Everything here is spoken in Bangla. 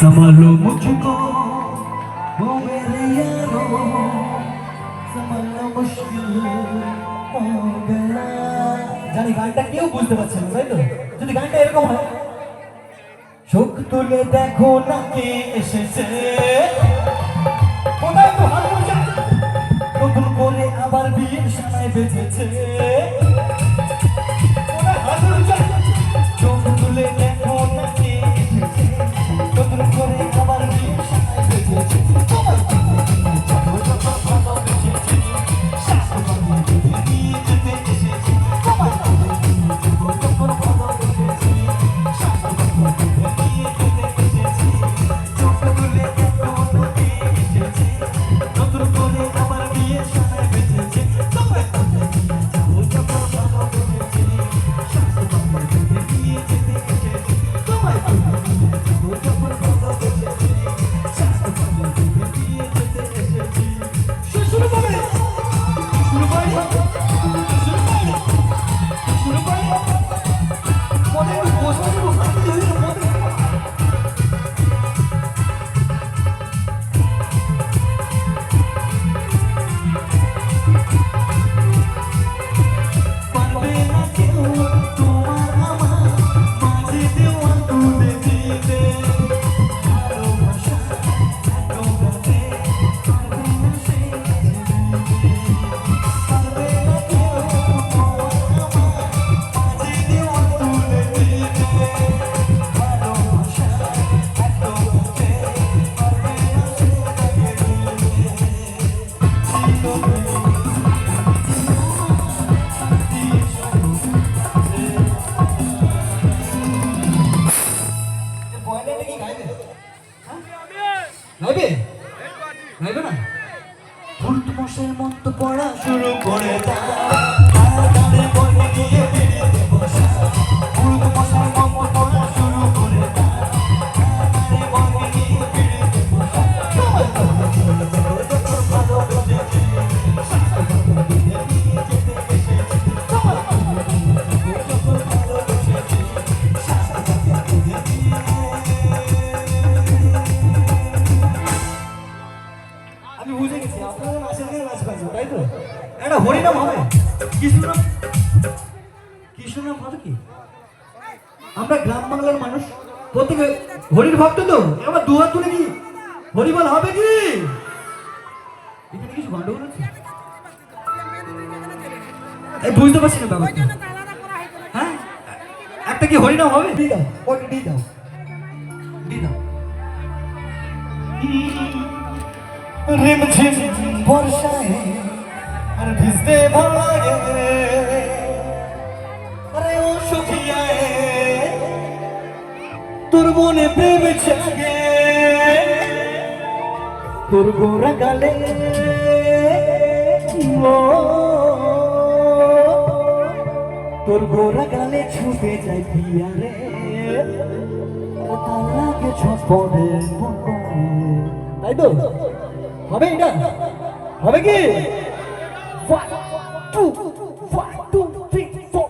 संभालो मुझको वो मेरे यारो संभालना मुश्किल हो गया জানি গানটা কেউ বুঝতে পারছে না তাই তো যদি গানটা এরকম হয় চোখ তুলে দেখো না কে এসেছে কোথায় তো হাত মুছে? নতুন করে আবার বিয়ের সানায় বেঁধেছে ভুলত মশের মন্ত পড়া শুরু করে দাও। আমি বুঝে গেছি, আপনারা নাচের দিনে নাচ পাইছেন তাই তো? একটা হরিনাম হবে। কৃষ্ণ কৃষ্ণ হবে কি? আমরা গ্রাম বাংলার মানুষ, প্রত্যেকে হরির ভক্ত তো? এবার দু হাত তুলে কি হরিবল হবে কি? এখানে কিছু গন্ডগোল আছে বুঝতে পারছি না ব্যাপারটা। হ্যাঁ? একটা কি হরিনাম হবে? দিয়ে দাও, ওটা দিয়ে দাও। দিয়ে দাও। রিমঝিম বর্ষায় আর ভিজতে ভালো লাগে। আরে ও সুখিয়ায়, তোর মনে প্রেম জাগে। তোর গোরা গালে তোর গোরা গালে ছুটে যায় পিয়ারে। তার লাগে ছপনে তাই তো? হবে এটা হবে কি One, two, one, two, three, four.